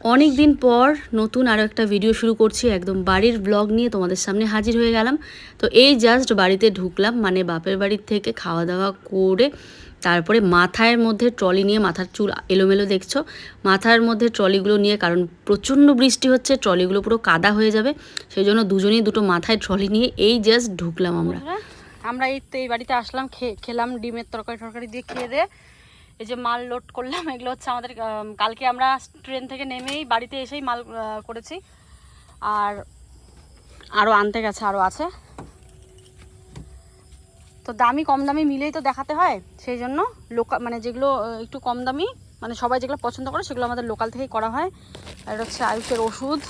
অনেক দিন পর নতুন আরও একটা ভিডিও শুরু করছি একদম বাড়ির ব্লগ নিয়ে তোমাদের সামনে হাজির হয়ে গেলাম। তো এই জাস্ট বাড়িতে ঢুকলাম মানে বাপের বাড়ির থেকে খাওয়া দাওয়া করে তারপরে মাথার মধ্যে ট্রলি নিয়ে মাথার চুল এলোমেলো দেখছ। মাথার মধ্যে ট্রলিগুলো নিয়ে কারণ প্রচণ্ড বৃষ্টি হচ্ছে ট্রলিগুলো পুরো কাদা হয়ে যাবে সেই জন্য দুজনেই দুটো মাথায় ট্রলি নিয়ে এই জাস্ট ঢুকলাম আমরা। আমরা এই তো এই বাড়িতে আসলাম খেলাম ডিমের তরকারি টরকারি দিয়ে খেয়ে দিয়ে এই যে মাল লোড করলাম এগুলো হচ্ছে আমাদের কালকে আমরা ট্রেন থেকে নেমেই বাড়িতে এসেই মাল করেছি। আর আরও আনতে গেছে আরও আছে। তো দামি কম দামি মিলেই তো দেখাতে হয় সেই জন্য লোকাল মানে যেগুলো একটু কম দামি মানে সবাই যেগুলো পছন্দ করে সেগুলো আমাদের লোকাল থেকেই করা হয়। আর এটা হচ্ছে আয়ুষের ওষুধ।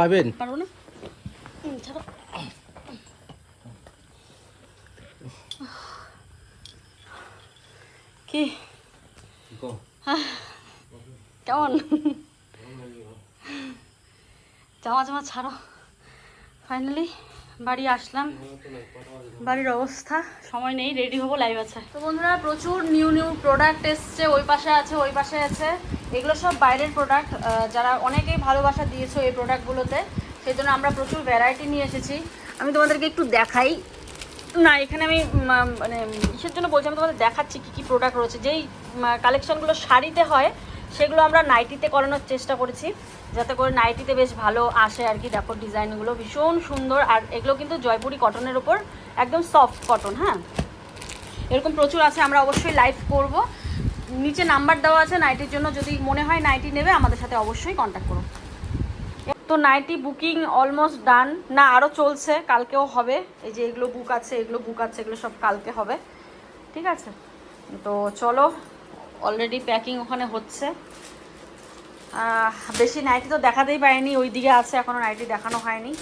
পাবেন? পারব না হুম, ছাড়ো। কি? কেমন? জামা জামা ছাড়ো। ফাইনালি বাড়ি আসলাম। বাড়ির অবস্থা সময় নেই রেডি হব লাইভ আছে। তো বন্ধুরা প্রচুর নিউ নিউ প্রোডাক্ট এসছে ওই পাশে আছে ওই পাশে আছে। এগুলো সব বাইরের প্রোডাক্ট যারা অনেকেই ভালোবাসা দিয়েছ এই প্রোডাক্টগুলোতে সেই জন্য আমরা প্রচুর ভ্যারাইটি নিয়ে এসেছি। আমি তোমাদেরকে একটু দেখাই। না, এখানে আমি মানে ইসের জন্য বলছি, আমি তোমাদের দেখাচ্ছি কী কী প্রোডাক্ট রয়েছে। যেই কালেকশনগুলো শাড়িতে হয়, সেগুলো আমরা নাইটিতে করানোর চেষ্টা করেছি, যাতে করে নাইটিতে বেশ ভালো আসে আর কি। দেখো ডিজাইনগুলো ভীষণ সুন্দর, আর এগুলো কিন্তু জয়পুরি কটনের ওপর একদম সফট কটন হ্যাঁ? এরকম প্রচুর আছে, আমরা অবশ্যই লাইভ করব। নিচে নাম্বার দেওয়া আছে নাইটির জন্য যদি মনে হয় নাইটি নেবে, আমাদের সাথে অবশ্যই কন্ট্যাক্ট করো। তো নাইটি বুকিং অলমোস্ট ডান। না আরও চলছে, কালকেও হবে। এই যে এগুলো বুক আছে, এগুলো বুক আছে, এগুলো সব কালকে হবে। ঠিক আছে? তো চলো অলরেডি প্যাকিং ওখানে হচ্ছে। বেশি নাইটি তো দেখাতেই পারিনি ওই দিকে আছে এখনও নাইটি দেখানো হয়নি।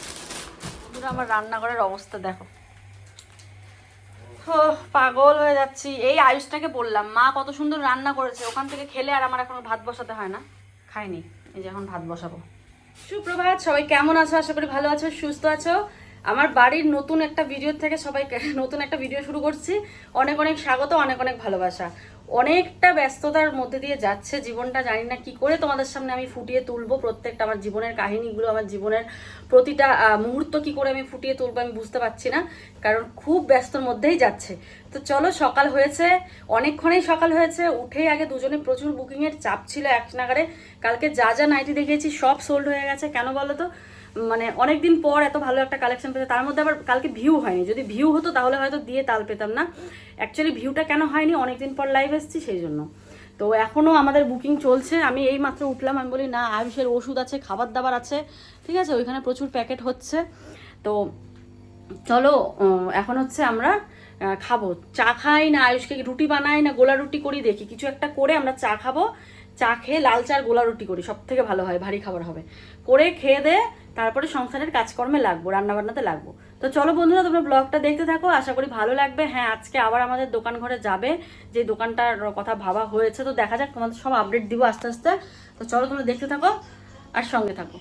পুরো আমার রান্নাঘরের অবস্থা দেখো। পাগল হয়ে যাচ্ছি। এই আয়ুষটাকে বললাম, মা, কত সুন্দর রান্না করেছে। ওখান থেকে খেলে আর আমার এখন ভাত বসাতে হয় না। খাইনি, এই যে এখন ভাত বসাবো। সুপ্রভাত, সবাই কেমন আছো? আশা করি ভালো আছো, সুস্থ আছো। আমার বাড়ির নতুন একটা ভিডিও থেকে সবাই নতুন একটা ভিডিও শুরু করছি। অনেক অনেক স্বাগত, অনেক অনেক ভালোবাসা। অনেকটা ব্যস্ততার মধ্যে দিয়ে যাচ্ছে জীবনটা, জানি না কি করে তোমাদের সামনে আমি ফুটিয়ে তুলবো প্রত্যেকটা আমার জীবনের কাহিনীগুলো, আমার জীবনের প্রতিটা মুহূর্ত কি করে আমি ফুটিয়ে তুলবো আমি বুঝতে পারছি না, কারণ খুব ব্যস্তর মধ্যেই যাচ্ছে। তো চলো, সকাল হয়েছে, অনেকক্ষণেই সকাল হয়েছে, উঠেই আগে দুজনে প্রচুর বুকিংয়ের চাপ ছিল এক নাগারে কালকে যা যা নাইটি দেখিয়েছি সব সোল্ড হয়ে গেছে, কেন বলো তো? মানে অনেক দিন পর এত ভালো একটা কালেকশন পেয়েছে, তার মধ্যে আবার কালকে ভিউ হয়নি। যদি ভিউ হতো তাহলে হয়তো দিয়ে তাল পেতাম না। অ্যাকচুয়ালি ভিউটা কেন হয়নি? অনেক দিন পর লাইভ এসেছি সেই জন্য। তো এখনও আমাদের বুকিং চলছে। আমি এই মাত্র উঠলাম, আমি বলি, না, আয়ুষের ওষুধ আছে, খাবার দাবার আছে। ঠিক আছে, ওইখানে প্রচুর প্যাকেট হচ্ছে। তো চলো এখন হচ্ছে আমরা খাব। চা খাই না, আয়ুষকে রুটি বানাই না, গোলা রুটি করি, দেখি। কিছু একটা করে আমরা চা খাব। চা খেয়ে লাল চার গোলা রুটি করি সব থেকে ভালো হয়, ভারী খাবার হবে। করে খেয়ে দে তারপরে সংসারের কাজকর্মে লাগবো, রান্নাবান্নাতে লাগবো। তো চলো বন্ধুরা, তোমরা ব্লগটা দেখতে থাকো, আশা করি ভালো লাগবে। হ্যাঁ আজকে আবার আমাদের দোকান ঘরে যাবে, যে দোকানটার কথা ভাবা হয়েছে। তো দেখা যাক, তোমাদের সব আপডেট দিব আস্তে আস্তে। তো চলো তোমরা দেখতে থাকো আর সঙ্গে থাকো।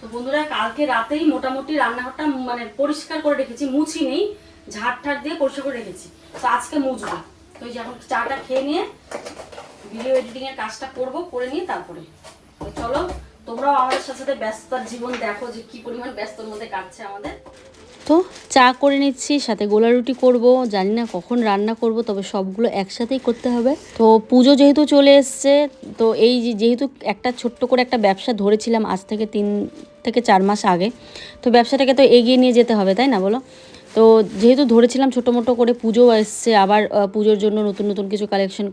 তো বন্ধুরা, কালকে রাতেই মোটামুটি রান্নাঘরটা মানে পরিষ্কার করে রেখেছি, মুছি নেই, ঝাড় ঠাড় দিয়ে পরিষ্কার করে রেখেছি। তো আজকে মুছবো। তো এই যে চাটা খেয়ে নিয়ে ভিডিও এডিটিং এর কাজটা করব, করে নিয়ে তারপরে। তো চলো সাথে ব্যস্ততার জীবন দেখো যে কি পরিমাণ ব্যস্তর মধ্যে কাটছে আমাদের। তো চা করে নিচ্ছি, সাথে গোলা রুটি করব, জানি না কখন রান্না করব, তবে সবগুলো একসাথেই করতে হবে। তো পুজো যেহেতু চলে এসছে, তো এই যেহেতু একটা ছোট্ট করে একটা ব্যবসা ধরেছিলাম আজ থেকে তিন থেকে চার মাস আগে, তো ব্যবসাটাকে তো এগিয়ে নিয়ে যেতে হবে, তাই না বলো? তো যেহেতু ধরেছিলাম ছোটো মোটো করে পুজো এসছে, আবার পুজোর জন্য নতুন নতুন কিছু কালেকশন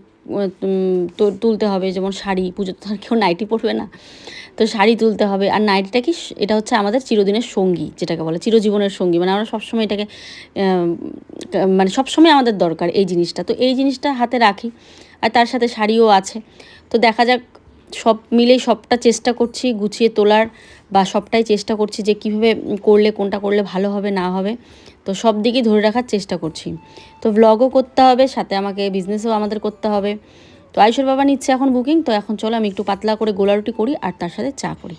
তুলতে হবে। যেমন শাড়ি পুজো তো আর কেউ নাইটি পরবে না। তো শাড়ি তুলতে হবে। আর নাইটিটা কি, এটা হচ্ছে আমাদের চিরদিনের সঙ্গী, যেটাকে বলে চিরজীবনের সঙ্গী। মানে আমরা সবসময় এটাকে মানে সবসময় আমাদের দরকার এই জিনিসটা। তো এই জিনিসটা হাতে রাখি। আর তার সাথে শাড়িও আছে। তো দেখা যাক, সব মিলেই সবটা চেষ্টা করছি গুছিয়ে তোলার। বা সবটাই চেষ্টা করছি যে কীভাবে করলে কোনটা করলে ভালো হবে, না হবে। তো সব দিকেই ধরে রাখার চেষ্টা করছি। তো ব্লগও করতে হবে, সাথে আমাকে বিজনেসও আমাদের করতে হবে। তো আয়ুষের বাবা নিচ্ছে এখন বুকিং তো এখন চলো আমি একটু পাতলা করে গোলা রুটি করি আর তার সাথে চা করি।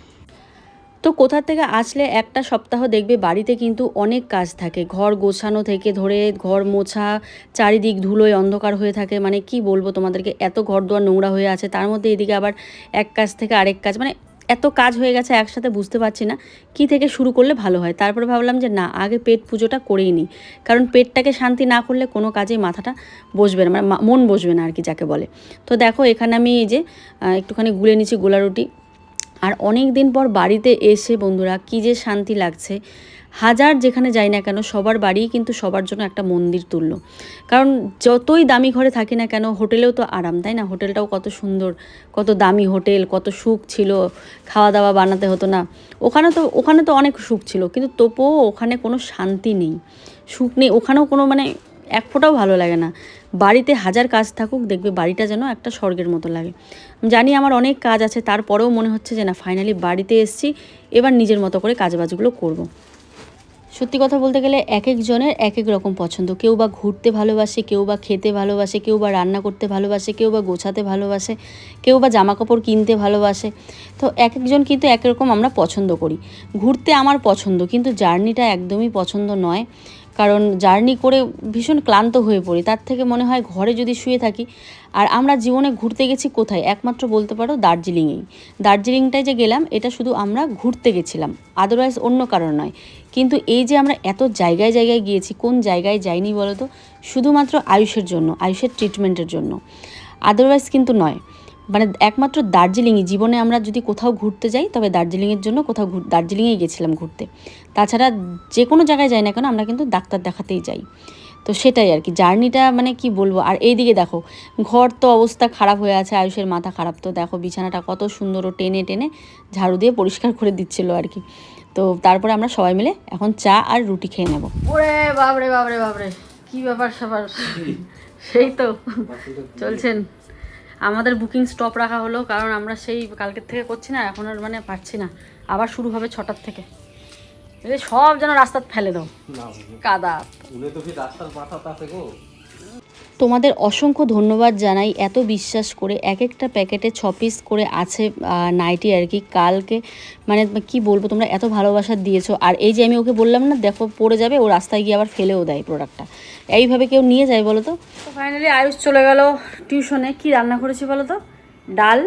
তো কোথা থেকে আসলে একটা সপ্তাহ দেখবে বাড়িতে কিন্তু অনেক কাজ থাকে। ঘর গোছানো থেকে ধরে ঘর মোছা, চারিদিক ধুলোয় অন্ধকার হয়ে থাকে। মানে কি বলব তোমাদেরকে, এত ঘর দুয়ার নোংরা হয়ে আছে। তার মধ্যে এদিকে আবার এক কাজ থেকে আরেক কাজ মানে এত কাজ হয়ে গেছে, একসাথে বুঝতে পারছি না কি থেকে শুরু করলে ভালো হয়। তারপরে ভাবলাম যে না, আগে পেট পুজোটা করেই নিই। কারণ পেটটাকে শান্তি না করলে কোনো কাজেই মাথাটা বসবে না মানে মন বসবে না আর কি যাকে বলে। তো দেখো, এখানে আমি এই যে একটুখানি গুলে নিচ্ছি গোলা রুটি। আর অনেক দিন পর বাড়িতে এসে বন্ধুরা, কী যে শান্তি লাগছে। হাজার যেখানে যাই না কেন, সবার বাড়িই কিন্তু সবার জন্য একটা মন্দির তুল্য। কারণ যতই দামি ঘরে থাকি না কেন, হোটেলেও তো আরাম, তাই না? হোটেলটাও কত সুন্দর, কত দামি হোটেল, কত সুখ ছিল খাওয়া দাওয়া বানাতে হতো না। ওখানে তো ওখানে তো অনেক সুখ ছিল, কিন্তু তবুও ওখানে কোনো শান্তি নেই। সুখ নেই, ওখানেও কোনো মানে এক ফোঁটাও ভালো লাগে না। বাড়িতে হাজার কাজ থাকুক, দেখবে বাড়িটা যেন একটা স্বর্গের মতো লাগে। জানি আমার অনেক কাজ আছে, তারপরেও মনে হচ্ছে যে না ফাইনালি বাড়িতে এসেছি, এবার নিজের মতো করে কাজবাজগুলো করব। সত্যি কথা বলতে গেলে এক একজনের এক এক রকম পছন্দ। কেউ বা ঘুরতে ভালোবাসে, কেউ বা খেতে ভালোবাসে, কেউ বা রান্না করতে ভালোবাসে, কেউ বা গোছাতে ভালোবাসে, কেউ বা জামা কাপড় কিনতে ভালোবাসে। তো এক একজন কিন্তু এক রকম আমরা পছন্দ করি। ঘুরতে আমার পছন্দ, কিন্তু জার্নিটা একদমই পছন্দ নয়। কারণ জার্নি করে ভীষণ ক্লান্ত হয়ে পড়ি। তার থেকে মনে হয় ঘরে যদি শুয়ে থাকি, আর আমরা জীবনে ঘুরতে গেছি কোথায়? একমাত্র বলতে পারো দার্জিলিংয়েই। দার্জিলিংটায় যে গেলাম, এটা শুধু আমরা ঘুরতে গেছিলাম। আদারওয়াইজ অন্য কারণ নয়। কিন্তু এই যে আমরা এত জায়গায় জায়গায় গিয়েছি, কোন জায়গায় যাইনি বলো তো শুধুমাত্র আয়ুষের জন্য, আয়ুষের ট্রিটমেন্টের জন্য। আদারওয়াইজ কিন্তু নয়। মানে একমাত্র দার্জিলিংই, জীবনে আমরা যদি কোথাও ঘুরতে যাই, তবে দার্জিলিংয়ের জন্য কোথাও ঘুর, দার্জিলিংয়েই গেছিলাম ঘুরতে। তাছাড়া যে কোনো জায়গায় যাই না কেন, আমরা কিন্তু ডাক্তার দেখাতেই যাই। তো সেটাই আর কি, জার্নিটা মানে কি বলব? আর এইদিকে দেখো, ঘর তো অবস্থা খারাপ হয়ে আছে, আয়ুষের মাথা খারাপ। তো দেখো বিছানাটা কত সুন্দর ও টেনে টেনে ঝাড়ু দিয়ে পরিষ্কার করে দিচ্ছিল আর কি। তো তারপরে আমরা সবাই মিলে এখন চা আর রুটি খেয়ে নেব। ওরে বাবরে বাবরে বাবরে কি ব্যাপার স্যাপার? সেই তো। চলছেন। আমাদের বুকিং স্টপ রাখা হলো কারণ আমরা সেই কালকের থেকে করছি না এখন আর মানে পারছি না। আবার শুরু হবে ছটার থেকে। এই সব যেন রাস্তার ফেলে দাও। কাদা। তো রাস্তার মাথা গো? তোমাদের অসংখ্য ধন্যবাদ জানাই এত বিশ্বাস করে এক একটা প্যাকেটে ছ পিস করে আছে নাইটি আর কি। কালকে মানে কি বলব, তোমরা এত ভালোবাসা দিয়েছ। আর এই যে আমি ওকে বললাম না, দেখো পড়ে যাবে, ও রাস্তায় গিয়ে আবার ফেলেও দেয় প্রোডাক্টটা এইভাবে কেউ নিয়ে যায় বলো তো? ফাইনালি আয়ুষ চলে গেল টিউশনে কি রান্না করেছি বলো তো? ডাল,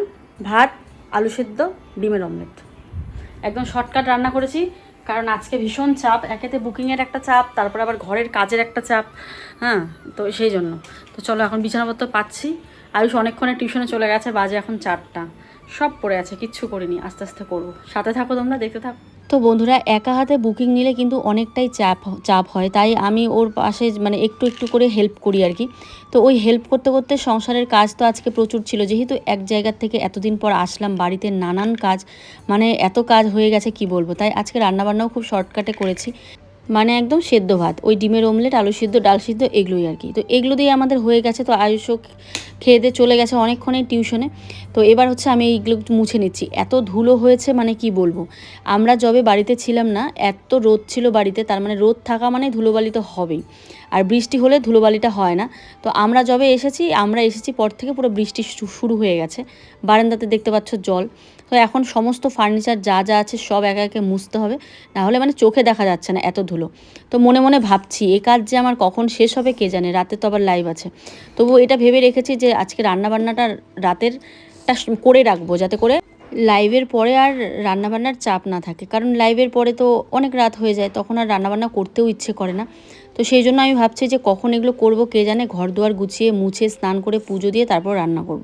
ভাত, আলু সেদ্ধ, ডিমের অমলেট একদম শর্টকাট রান্না করেছি। কারণ আজকে ভীষণ চাপ, একেতে বুকিংয়ের একটা চাপ, তারপর আবার ঘরের কাজের একটা চাপ হ্যাঁ? তো সেই জন্য। তো চলো এখন বিছানাপত্র পাচ্ছি। আয়ুষ অনেকক্ষণে টিউশনে চলে গেছে, বাজে এখন চারটা। সব পড়ে আছে, কিচ্ছু করিনি, আস্তে আস্তে করব। সাথে থাকো তোমরা, দেখতে থাকো। তো বন্ধুরা, একা হাতে বুকিং নিলে কিন্তু অনেকটাই চাপ চাপ হয়। তাই আমি ওর পাশে মানে একটু একটু করে হেল্প করি আর কি। তো ওই হেল্প করতে করতে সংসারের কাজ তো আজকে প্রচুর ছিল। যেহেতু এক জায়গার থেকে এতদিন পর আসলাম, বাড়িতে নানান কাজ মানে এত কাজ হয়ে গেছে কি বলব? তাই আজকে রান্নাবান্নাও খুব শর্টকাটে করেছি। মানে একদম সেদ্ধ ভাত। ওই ডিমের অমলেট আলু সিদ্ধ, ডাল সিদ্ধ, এগুলোই আর কি। তো এগুলো দিয়ে আমাদের হয়ে গেছে। তো আয়ুষ খেয়ে দিয়ে চলে গেছে অনেকক্ষণই টিউশনে। তো এবার হচ্ছে আমি এইগুলো মুছে নিচ্ছি। এত ধুলো হয়েছে মানে কি বলব? আমরা যবে বাড়িতে ছিলাম না, এত রোদ ছিল বাড়িতে, তার মানে রোদ থাকা মানে ধুলোবালি তো হবেই। আর বৃষ্টি হলে ধুলোবালিটা হয় না। তো আমরা যবে এসেছি, আমরা এসেছি পর থেকে পুরো বৃষ্টি শুরু হয়ে গেছে। বারান্দাতে দেখতে পাচ্ছ জল। তো এখন সমস্ত ফার্নিচার যা যা আছে সব একা, একে মুছতে হবে। না হলে মানে চোখে দেখা যাচ্ছে না এত ধুলো। তো মনে মনে ভাবছি, এ কাজ যে আমার কখন শেষ হবে কে জানে, রাতে তো আবার লাইভ আছে। তবু এটা ভেবে রেখেছি যে আজকে রান্নাবান্নাটা রাতেরটা করে রাখব, যাতে করে লাইভের পরে আর রান্নাবান্নার চাপ না থাকে। কারণ লাইভের পরে তো অনেক রাত হয়ে যায়, তখন আর রান্নাবান্না করতেও ইচ্ছে করে না। তো সেই জন্য আমি ভাবছি যে কখন এগুলো করব, কে জানে ঘর দুয়ার গুছিয়ে, মুছে, স্নান করে, পুজো দিয়ে তারপর রান্না করব।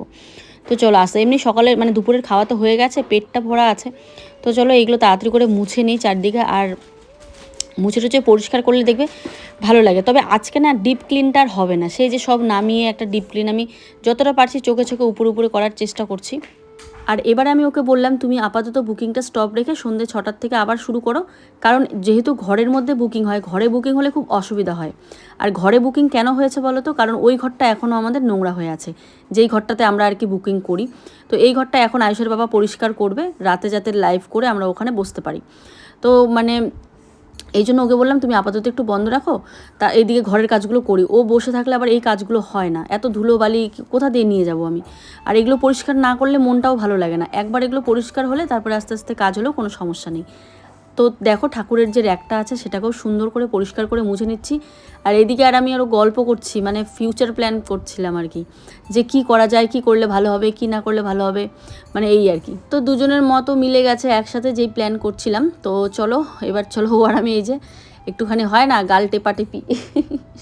তো চলো আসতে এমনি সকালে মানে দুপুরের খাওয়া তো হয়ে গেছে, পেটটা ভরা আছে। তো চলো, এগুলো তাড়াতাড়ি করে মুছে নিই চারদিকে আর মুছে টুছে পরিষ্কার করলে দেখবে ভালো লাগে। তবে আজকে না ডিপ ক্লিনটা আর হবে না। সেই যে সব নামিয়ে একটা ডিপ ক্লিন আমি যতটা পারছি চোখে চোখে উপরে উপরে করার চেষ্টা করছি। আর এবারে আমি ওকে বললাম, তুমি আপাতত বুকিংটা স্টপ রেখে সন্ধ্যে ছটার থেকে আবার শুরু করো। কারণ যেহেতু ঘরের মধ্যে বুকিং হয়, ঘরে বুকিং হলে খুব অসুবিধা হয়। আর ঘরে বুকিং কেন হয়েছে বলো তো? কারণ ওই ঘরটা এখনও আমাদের নোংরা হয়ে আছে। যেই ঘরটাতে আমরা আর কি বুকিং করি। তো এই ঘরটা এখন আয়ুষের বাবা পরিষ্কার করবে। রাতে যাতে লাইভ করে আমরা ওখানে বসতে পারি। তো মানে এই জন্য ওকে বললাম, তুমি আপাতত একটু বন্ধ রাখো, তা এইদিকে ঘরের কাজগুলো করি। ও বসে থাকলে আবার এই কাজগুলো হয় না। এত ধুলো বালি কোথা দিয়ে নিয়ে যাব আমি? আর এগুলো পরিষ্কার না করলে মনটাও ভালো লাগে না। একবার এগুলো পরিষ্কার হলে তারপরে আস্তে আস্তে কাজ হলেও কোনো সমস্যা নেই। তো দেখো ঠাকুরের যে র্যাকটা আছে সেটাকেও সুন্দর করে পরিষ্কার করে মুছে নিচ্ছি। আর এদিকে আর আমি আরও গল্প করছি মানে ফিউচার প্ল্যান করছিলাম আর কি, যে কি করা যায়, কি করলে ভালো হবে, কি না করলে ভালো হবে মানে এই আর কি। তো দুজনের মতো মিলে গেছে, একসাথে যেই প্ল্যান করছিলাম, তো চলো এবার চলো আর আমি এই যে একটুখানি হয় না গাল টেপাটেপি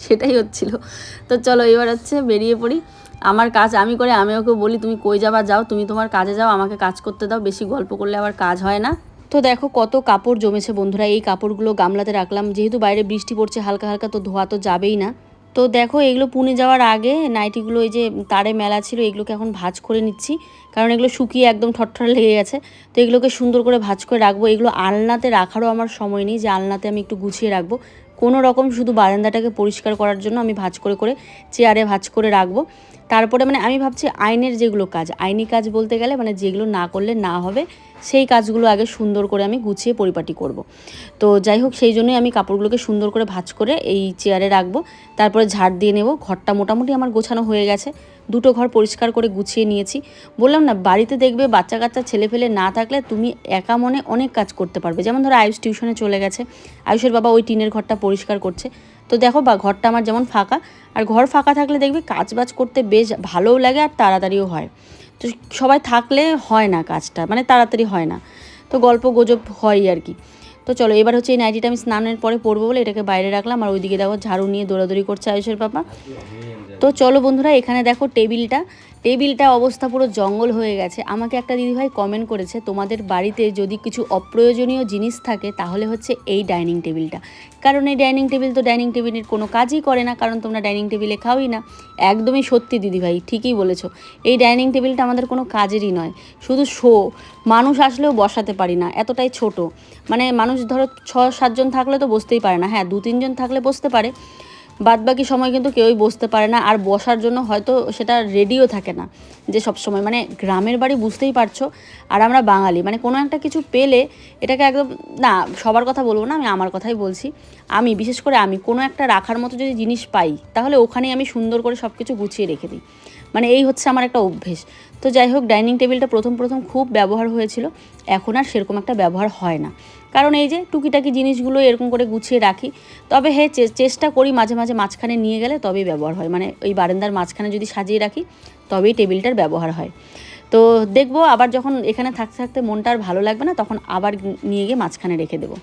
সেটাই হচ্ছিল। তো চলো এবার হচ্ছে বেরিয়ে পড়ি। আমার কাজ আমি করে, আমি ওকে বলি, তুমি কই যাবা? যাও, তুমি তোমার কাজে যাও, আমাকে কাজ করতে দাও, বেশি গল্প করলে আবার কাজ হয় না। তো দেখো কত কাপড় জমেছে বন্ধুরা। এই কাপড়গুলো গামলাতে রাখলাম। যেহেতু বাইরে বৃষ্টি পড়ছে, হালকা হালকা তো ধোয়া তো যাবেই না। তো দেখো এগুলো পুনে যাওয়ার আগে নাইটিগুলো এই যে তারে মেলা ছিল, এগুলোকে এখন ভাজ করে নিচ্ছি। কারণ এগুলো শুকিয়ে একদম ঠটঠট লেগে গেছে। তো এগুলোকে সুন্দর করে ভাজ করে রাখব। এগুলো আলনাতে রাখারও আমার সময় নেই, যে আলনাতে আমি একটু গুছিয়ে রাখব। কোনো রকম শুধু বারান্দাটাকে পরিষ্কার করার জন্য আমি ভাজ করে করে চেয়ারে ভাজ করে রাখব। তারপরে মানে আমি ভাবছি আইনের যেগুলো কাজ, আইনি কাজ বলতে গেলে মানে যেগুলো না করলে না হবে, সেই কাজগুলো আগে সুন্দর করে আমি গুছিয়ে পরিপাটি করব। তো যাই হোক, সেই জন্যই আমি কাপড়গুলোকে সুন্দর করে ভাঁজ করে এই চেয়ারে রাখব, তারপরে ঝাড় দিয়ে নেব। ঘরটা মোটামুটি আমার গোছানো হয়ে গেছে, দুটো ঘর পরিষ্কার করে গুছিয়ে নিয়েছি। বললাম না, বাড়িতে দেখবে বাচ্চা কাচ্চা ছেলে ফেলে না থাকলে তুমি একা মনে অনেক কাজ করতে পারবে। যেমন ধরো আয়ুষ টিউশনে চলে গেছে, আয়ুষের বাবা ওই টিনের ঘরটা পরিষ্কার করছে। তো দেখো বা ঘরটা আমার যেমন ফাঁকা, আর ঘর ফাঁকা থাকলে দেখবে কাজ বাজ করতে বেশ ভালোও লাগে আর তাড়াতাড়িও হয়। তো সবাই থাকলে হয় না কাজটা মানে তাড়াতাড়ি হয় না। তো গল্প গুজব হয় আর কি। তো চলো এবার হচ্ছে এই নাইটিটা আমি স্নানের পরে পড়ব বলে এটাকে বাইরে রাখলাম, আর ওইদিকে দেখো ঝাড়ু নিয়ে দৌড়াদৌড়ি করছে আয়ুষের পাপা। তো চলো বন্ধুরা, এখানে দেখো টেবিলটা। টেবিলটা অবস্থা পুরো জঙ্গল হয়ে গেছে। আমাকে একটা দিদিভাই কমেন্ট করেছে, তোমাদের বাড়িতে যদি কিছু অপ্রয়োজনীয় জিনিস থাকে, তাহলে হচ্ছে এই ডাইনিং টেবিলটা। কারণ এই ডাইনিং টেবিল তো ডাইনিং টেবিলের কোনো কাজই করে না, কারণ তোমরা ডাইনিং টেবিলে খাওই না। একদমই সত্যি দিদিভাই, ঠিকই বলেছ। এই ডাইনিং টেবিলটা আমাদের কোনো কাজেরই নয়, শুধু শো। মানুষ আসলেও বসাতে পারি না, এতটাই ছোট। মানে মানুষ ধরো ছ সাতজন থাকলে তো বসতেই পারে না। হ্যাঁ দু তিনজন থাকলে বসতে পারে। বাদ বাকি সময় কিন্তু কেউই বসতে পারে না, আর বসার জন্য হয়তো সেটা রেডিও থাকে না। যে সব সময় মানে গ্রামের বাড়ি বুঝতেই পারছ, আর আমরা বাঙালি মানে কোনো একটা কিছু পেলে এটাকে একদম, না, সবার কথা বলব না, আমি আমার কথাই বলছি। আমি, বিশেষ করে আমি, কোনো একটা রাখার মতো যদি জিনিস পাই, তাহলে ওখানেই আমি সুন্দর করে সব কিছু গুছিয়ে রেখে দিই। মানে এই হচ্ছে আমার একটা অভ্যেস। তো যাই হোক, ডাইনিং টেবিলটা প্রথম প্রথম খুব ব্যবহার হয়েছিল, এখন আর সেরকম একটা ব্যবহার হয় না। কারণ এই যে টুকিটাকি জিনিসগুলো এরকম করে গুছিয়ে রাখি, তবে হ্যাঁ চেষ্টা করি মাঝে মাঝে মাঝখানে নিয়ে গেলে তবেই ব্যবহার হয়। মানে ওই বারান্দার মাঝখানে যদি সাজিয়ে রাখি, তবেই টেবিলটার ব্যবহার হয়। তো দেখব আবার যখন এখানে থাকতে থাকতে মনটা আর ভালো লাগবে না, তখন আবার নিয়ে গিয়ে মাঝখানে রেখে দেবো।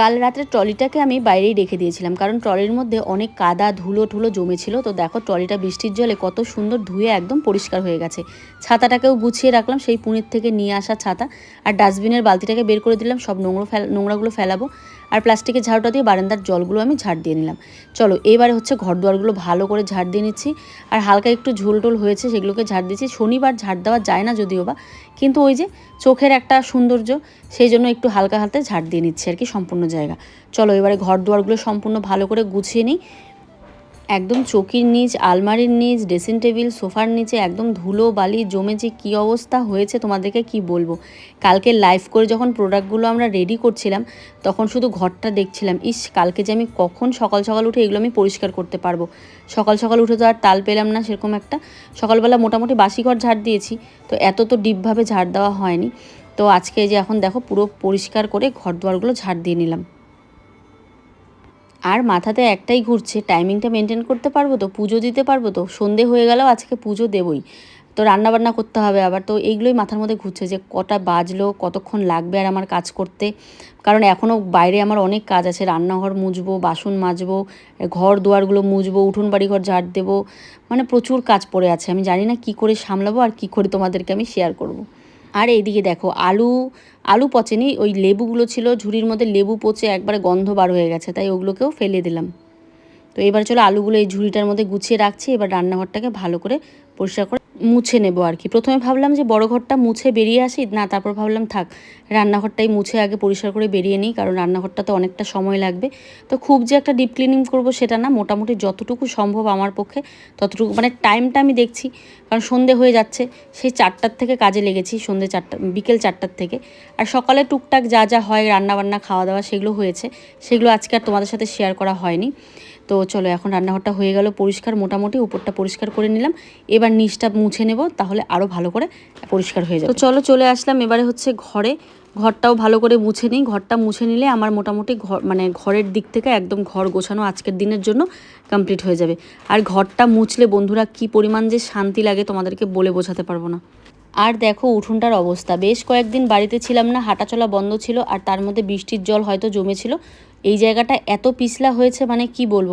কাল রাত্রে ট্রলিটাকে আমি বাইরেই রেখে দিয়েছিলাম, কারণ ট্রলির মধ্যে অনেক কাদা ধুলো ঠুলো জমেছিল। তো দেখো, ট্রলিটা বৃষ্টির জলে কত সুন্দর ধুয়ে একদম পরিষ্কার হয়ে গেছে। ছাতাটাকেও গুছিয়ে রাখলাম, সেই পুনের থেকে নিয়ে আসা ছাতা। আর ডাস্টবিনের বালতিটাকে বের করে দিলাম, সব নোংরা ফেল নোংরাগুলো ফেলাবো। আর প্লাস্টিকের ঝাড়ুটা দিয়ে বারান্দার জলগুলো আমি ঝাড় দিয়ে নিলাম। চলো, এবারে হচ্ছে ঘর দুয়ারগুলো ভালো করে ঝাড় দিয়ে নিচ্ছি। আর হালকা একটু ঝোল টোল হয়েছে, সেগুলোকে ঝাড় দিচ্ছি। শনিবার ঝাড় দেওয়া যায় না যদিও বা, কিন্তু ওই যে চোখের একটা সৌন্দর্য, সেই জন্য একটু হালকা হাতে ঝাড় দিয়ে নিচ্ছি আর কি সম্পূর্ণ জায়গা। চলো, এবারে ঘর দুয়ারগুলো সম্পূর্ণ ভালো করে গুছিয়ে নিই। একদম চৌকির নিচ, আলমারির নিচ ড্রেসিং টেবিল সোফার নিচে, একদম ধুলো, বালি জমে যে কী অবস্থা হয়েছে তোমাদেরকে কি বলব? কালকে লাইভ করে যখন প্রোডাক্টগুলো আমরা রেডি করছিলাম, তখন শুধু ঘরটা দেখছিলাম। ইস, কালকে যে আমি কখন সকাল সকাল উঠে এগুলো আমি পরিষ্কার করতে পারব? সকাল সকাল উঠে তো আর তাল পেলাম না সেরকম একটা। সকালবেলা মোটামুটি বাসি ঘর ঝাড় দিয়েছি, তো এত তো ডিপভাবে ঝাড় দেওয়া হয়নি। তো আজকে যে এখন দেখো পুরো পরিষ্কার করে ঘর দুয়ারগুলো ঝাড় দিয়ে নিলাম। আর মাথাতে একটাই ঘুরছে টাইমিংটা মেনটেন করতে পারব তো? পুজো দিতে পারব তো? সন্ধে হয়ে গেলেও আজকে পুজো দেবই। তো রান্না বান্না করতে হবে আবার। তো এইগুলোই মাথার মধ্যে ঘুরছে যে কটা বাজলো, কতক্ষণ লাগবে আর আমার কাজ করতে? কারণ এখনও বাইরে আমার অনেক কাজ আছে। রান্নাঘর মুজবো বাসন মাজবো, ঘর দুয়ারগুলো মুজবো উঠোন বাড়ি ঘর ঝাড় দেবো। মানে প্রচুর কাজ পড়ে আছে। আমি জানি না কি করে সামলাবো আর কি করে তোমাদেরকে আমি শেয়ার করব। আর এইদিকে দেখো, আলু আলু পচেনি, ওই লেবুগুলো ছিল, ঝুড়ির মধ্যে লেবু পচে একবারে গন্ধ বার হয়ে গেছে, তাই ওগুলোকেও ফেলে দিলাম। তো এবার চলো আলুগুলো এই ঝুড়িটার মধ্যে গুছিয়ে রাখছি, এবার রান্নাঘরটাকে ভালো করে পরিষ্কার করে মুছে নেব আর কি। প্রথমে ভাবলাম যে বড় ঘরটা মুছে বেরিয়ে আসি, না তারপর ভাবলাম থাক, রান্নাঘরটাই মুছে আগে পরিষ্কার করে বেরিয়ে নিই, কারণ রান্নাঘরটা তো অনেকটা সময় লাগবে। তো খুব যে একটা ডিপ ক্লিনিং করব সেটা না, মোটামুটি যতটুকু সম্ভব আমার পক্ষে, ততটুকু মানে টাইমটা আমি দেখছি, কারণ সন্ধে হয়ে যাচ্ছে, সেই চারটার থেকে কাজে লেগেছি, সন্ধে চারটা, বিকেল চারটার থেকে। আর সকালে টুকটাক যা যা হয়, রান্নাবান্না খাওয়া দাওয়া সেগুলো হয়েছে, সেগুলো আজকে আর তোমাদের সাথে শেয়ার করা হয়নি। তো চলো এখন রান্নাঘরটা হয়ে গেল পরিষ্কার, মোটামুটি উপরটা পরিষ্কার করে নিলাম। এবার নিচটা মুছে নেব, তাহলে আরও ভালো করে পরিষ্কার হয়ে যাবে। তো চলো চলে আসলাম এবারে হচ্ছে ঘরে। ঘরটাও ভালো করে মুছে নিই। ঘরটা মুছে নিলে আমার মোটামুটি ঘর মানে ঘরের দিক থেকে একদম ঘর গোছানো আজকের দিনের জন্য কমপ্লিট হয়ে যাবে। আর ঘরটা মুছলে বন্ধুরা কি পরিমাণ যে শান্তি লাগে তোমাদেরকে বলে বোঝাতে পারব না। আর দেখো উঠোনটার অবস্থা। বেশ কয়েকদিন বাড়িতে ছিলাম না হাঁটাচলা বন্ধ ছিল আর তার মধ্যে বৃষ্টির জল হয়তো জমেছিল। এই জায়গাটা এত পিছলা হয়েছে মানে কি বলব?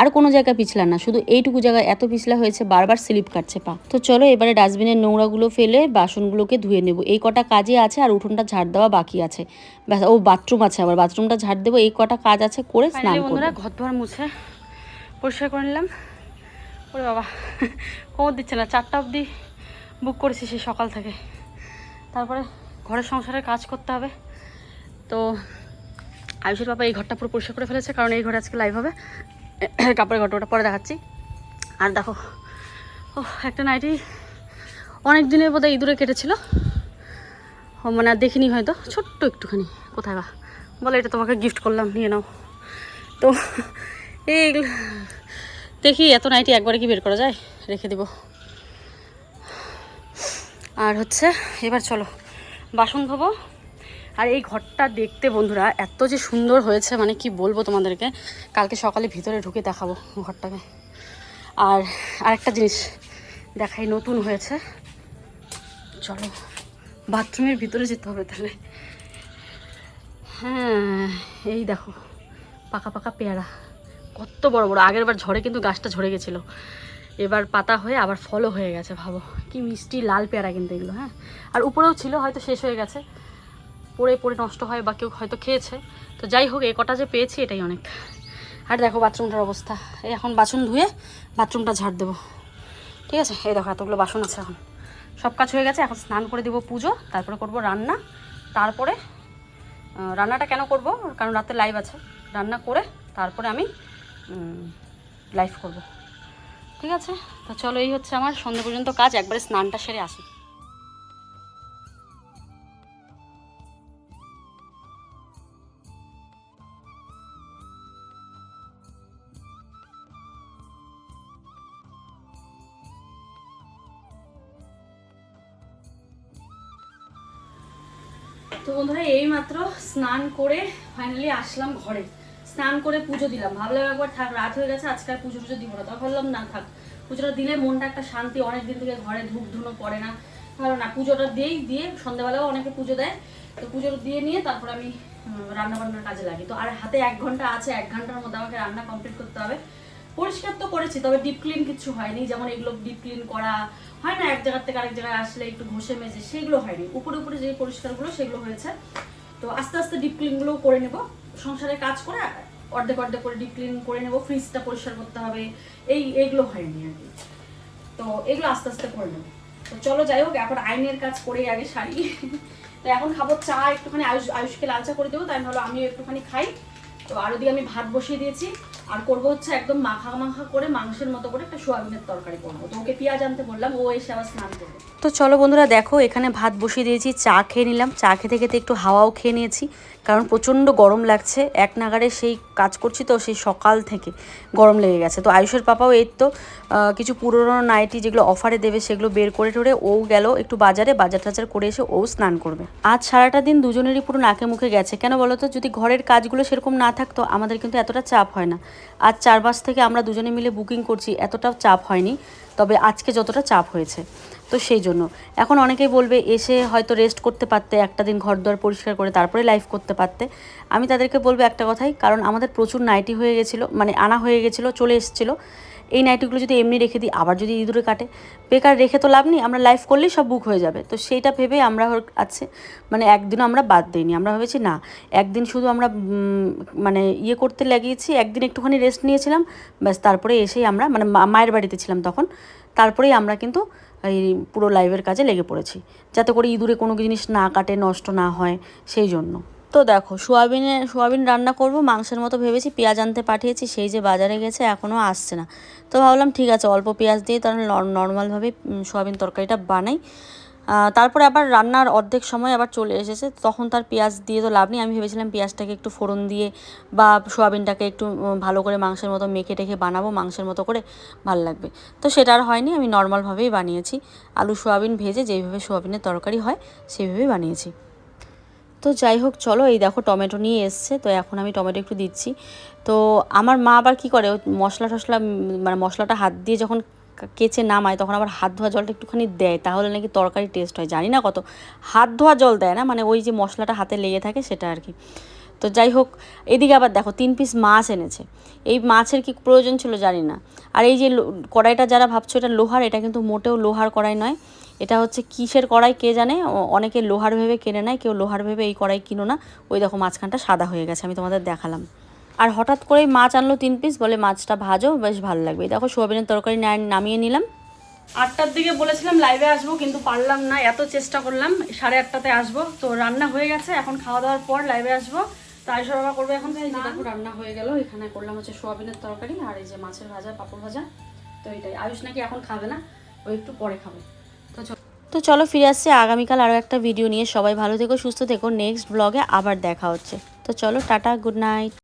আর কোনো জায়গা পিছলা না শুধু এইটুকু জায়গায় এত পিছলা হয়েছে বারবার স্লিপ কাটছে পা। তো চলো এবারে ডাস্টবিনের নোংরাগুলো ফেলে বাসনগুলোকে ধুয়ে নেব। এই কটা কাজে আছে আর উঠোনটা ঝাড় দেওয়া বাকি আছে। ও বাথরুম আছে আবার বাথরুমটা ঝাড় দেবো এই কটা কাজ আছে করে স্নান বন্ধুরা ঘর ধোয়ার মুছে পরিষ্কার করে নিলাম। ওরে বাবা কোমর দিচ্ছে না চারটা অবধি বুক করেছি সেই সকাল থেকে। তারপরে ঘরের সংসারের কাজ করতে হবে। তো আয়ুষের বাবা এই ঘরটা পুরো পরিষ্কার করে ফেলেছে, কারণ এই ঘরে আজকে লাইভ হবে। কাপড়ের ঘরটা ওটা পরে দেখাচ্ছি। আর দেখো ও একটা নাইটি অনেক দিনের বোধহয় ইঁদুরে কেটেছিল। ও মানে আর দেখিনি হয়তো, ছোট্ট একটুখানি। কোথায় বা? বলে, এটা তোমাকে গিফট করলাম, নিয়ে নাও। তো এইগুলো দেখি, এত নাইটি একবারে কি বের করা যায়? রেখে দেবো। আর হচ্ছে, এবার চলো, বাসন ধোবো। আর এই ঘরটা দেখতে বন্ধুরা, এত যে সুন্দর হয়েছে মানে কি বলব তোমাদেরকে, কালকে সকালে ভিতরে ঢুকে দেখাবো ঘরটাকে। আর আরেকটা জিনিস দেখাই, নতুন হয়েছে। চলো, বাথরুমের ভিতরে যেতে হবে তাহলে। হ্যাঁ এই দেখো, পাকা পাকা পেয়ারা। কত বড় বড়, আগের বার ঝড়ে কিন্তু গাছটা ঝরে গেছিল। এবার পাতা হয়ে আবার ফলও হয়ে গেছে, ভাবো। কি মিষ্টি লাল পেয়ারা কিন্তু এগুলো হ্যাঁ? আর উপরেও ছিল, হয়তো শেষ হয়ে গেছে। পড়ে পড়ে নষ্ট হয় বা কেউ হয়তো খেয়েছে। তো যাই হোক এই কটা যে পেয়েছি এটাই অনেক। আর দেখো বাথরুমটার অবস্থা। এই এখন বাসন ধুয়ে বাথরুমটা ঝাড় দেবো। ঠিক আছে? এই দেখো এতগুলো বাসন আছে এখন। সব কাজ হয়ে গেছে, এখন স্নান করে দেবো, পুজো, তারপরে করব রান্না। তারপরে রান্নাটা কেন করব? কারণ রাতে লাইভ আছে। রান্না করে তারপরে আমি লাইভ করব। ঠিক আছে? তো চলো, এই হচ্ছে আমার সন্ধ্যে পর্যন্ত কাজ, একবারে স্নানটা সেরে আসি। তো বন্ধুরা এই মাত্র স্নান করে ফাইনালি আসলাম ঘরে। স্নান করে পুজো দিলাম। ভাবলাম একবার থাক, রাত হয়ে গেছে আজকাল পুজো টুজো দিব না। তখন ভাবলাম, না, থাক, পুজোটা দিলে মনটা একটা শান্তি অনেক দিন থেকে ঘরে ধূপ ধুনো পড়ে না। ভালো না, পুজোটা দিয়েই দিয়ে সন্ধ্যাবেলাও অনেকে পুজো দেয়। তো পুজো দিয়ে নিয়ে তারপর আমি রান্না বান্নার কাজে লাগি। তো আর হাতে এক ঘণ্টা আছে, এক ঘণ্টার মধ্যে আমাকে রান্না কমপ্লিট করতে হবে। পরিষ্কার তো করেছি, তবে ডিপ ক্লিন কিছু হয়নি। যেমন এগুলো ডিপ ক্লিন করা হয় না, এক জায়গার থেকে আরেক জায়গায় আসলে একটু ঘষে মেজে, সেগুলো হয়নি। উপরে উপরে যে পরিষ্কারগুলো, সেগুলো হয়েছে। তো আস্তে আস্তে ডিপ ক্লিনগুলোও করে নেব। সংসারে কাজ করে অর্ধেক অর্ধেক করে ডিপ ক্লিন করে নেব ফ্রিজটা পরিষ্কার করতে হবে, এই, এইগুলো হয়নি আর কি। তো এগুলো আস্তে আস্তে করে নেব। তো চলো যাই হোক, এখন আইনের কাজ করেই আগে সারি। তো এখন খাব চা, একটুখানি আয়ুষ, আয়ুষকে লাল চা করে দেবো, তাই ভালো আমিও একটুখানি খাই। তো আর ওদিকে আমি ভাত বসিয়ে দিয়েছি। আর করব হচ্ছে একদম মাখা মাখা করে মাংসের মতো করে একটা সোয়াবিনের তরকারি করব। তো ওকে পেঁয়াজ আনতে বললাম, ও এসে আবার স্নান করবে। তো চলো বন্ধুরা, দেখো, এখানে ভাত বসিয়ে দিয়েছি, চা খেয়ে নিলাম। চা খেতে খেতে একটু হাওয়াও খেয়ে নিয়েছি, কারণ প্রচণ্ড গরম লাগছে। এক নাগারে সেই কাজ করছি তো, সেই সকাল থেকে গরম লেগে গেছে। তো আয়ুষের পাপাও এই তো কিছু পুরোনো নাইটি যেগুলো অফারে দেবে সেগুলো বের করে টোরে ও গেল একটু বাজারে, বাজার টাজার করে এসে ও স্নান করবে। আজ সারাটা দিন দুজনেরই পুরো নাকে মুখে গেছে। কেন বলো তো, যদি ঘরের কাজগুলো সেরকম না থাকতো, আমাদের কিন্তু এতটা চাপ হয় না। আজ চার মাস থেকে আমরা দুজনে মিলে বুকিং করছি, এতটাও চাপ হয়নি। তবে আজকে যতটা চাপ হয়েছে। তো সেই জন্য। এখন অনেকেই বলবে, এসে হয়তো রেস্ট করতে পারতে, একটা দিন ঘর দুয়ার পরিষ্কার করে তারপরে লাইভ করতে পারতে। আমি তাদেরকে বলব একটা কথাই, কারণ আমাদের প্রচুর নাইটি হয়ে গেছিল মানে আনা হয়ে গেছিল, চলে এসেছিল। এই নাইটিগুলো যদি এমনি রেখে দিই, আবার যদি ইঁদুরে কাটে। বেকার রেখে তো লাভ নেই, আমরা লাইভ করলেই সব বুক হয়ে যাবে। তো সেইটা ভেবে আমরা আছে মানে একদিনও আমরা বাদ দিইনি। আমরা ভেবেছি, না, একদিন শুধু আমরা মানে ইয়ে করতে লাগিয়েছি, একদিন একটুখানি রেস্ট নিয়েছিলাম, ব্যাস তারপরে এসেই আমরা মানে মায়ের বাড়িতে ছিলাম তখন। তারপরেই আমরা কিন্তু এই পুরো লাইভের কাজে লেগে পড়েছি। যাতে করে ইঁদুরে কোনো জিনিস না কাটে, নষ্ট না হয়, সেই জন্য। তো দেখো, সোয়াবিনে, সোয়াবিন রান্না করব, মাংসের মতো ভেবেছি, পেঁয়াজ আনতে পাঠিয়েছি, সেই যে বাজারে গেছে, এখনও আসছে না। তো ভাবলাম ঠিক আছে, অল্প পেঁয়াজ দিয়ে তাহলে নর্মালভাবে সোয়াবিন তরকারিটা বানাই। তারপরে আবার রান্নার অর্ধেক সময় আবার চলে এসেছে, তখন তার পেঁয়াজ দিয়ে তো লাভ নেই। আমি ভেবেছিলাম পেঁয়াজটাকে একটু ফোড়ন দিয়ে বা সোয়াবিনটাকে একটু ভালো করে মাংসের মতো মেখে টেখে বানাবো, মাংসের মতো করে ভালো লাগবে। তো সেটা আর হয়নি, আমি নর্মালভাবেই বানিয়েছি। আলু সোয়াবিন ভেজে যেইভাবে সোয়াবিনের তরকারি হয় সেইভাবেই বানিয়েছি। তো যাই হোক, চলো এই দেখো টমেটো নিয়ে এসছে, তো এখন আমি টমেটো একটু দিচ্ছি। তো আমার মা আবার কি করে মশলা টশলা মানে মশলাটা হাত দিয়ে যখন কেচে নামায়, তখন আবার হাত ধোয়া জলটা একটুখানি দেয়, তাহলে নাকি তরকারি টেস্ট হয়, জানি না কত। হাত ধোয়া জল দেয় না মানে ওই যে মশলাটা হাতে লেগে থাকে সেটা আর কি। তো যাই হোক, এদিকে আবার দেখো, তিন পিস মাছ এনেছে। এই মাছের কি প্রয়োজন ছিল জানি না। আর এই যে কড়াইটা যারা ভাবছ এটা লোহার, এটা কিন্তু মোটেও লোহার কড়াই নয়। এটা হচ্ছে কিসের কড়াই কে জানে? অনেকে লোহার ভেবে কেনে নেয় কেউ লোহার ভেবে এই কড়াই কিনো না। ওই দেখো মাঝখানটা সাদা হয়ে গেছে, আমি তোমাদের দেখালাম। আর হঠাৎ করেই মাছ আনলো তিন পিস বলে মাছটা ভাজো বেশ ভালো লাগবে। দেখো সোয়াবিনের তরকারি নামিয়ে নিলাম। আটটার দিকে বলেছিলাম লাইভে আসব কিন্তু পারলাম না এত চেষ্টা করলাম সাড়ে আটটাতে আসব। তো রান্না হয়ে গেছে এখন খাওয়া দাওয়ার পর লাইভে আসব। তাই বাবা করব এখন। দেখো রান্না হয়ে গেল এখানে করলাম হচ্ছে সোয়াবিনের তরকারি আর এই যে মাছের ভাজা পাপড় ভাজা। তো এটাই। আয়ুষ নাকি এখন খাবে না ও একটু পরে খাবে। তো চ- তো চলো ফিরে আসছি আগামীকাল আরও একটা ভিডিও নিয়ে। সবাই ভালো থেকো সুস্থ থেকো। নেক্সট ব্লগে আবার দেখা হচ্ছে। তো চলো টাটা গুড নাইট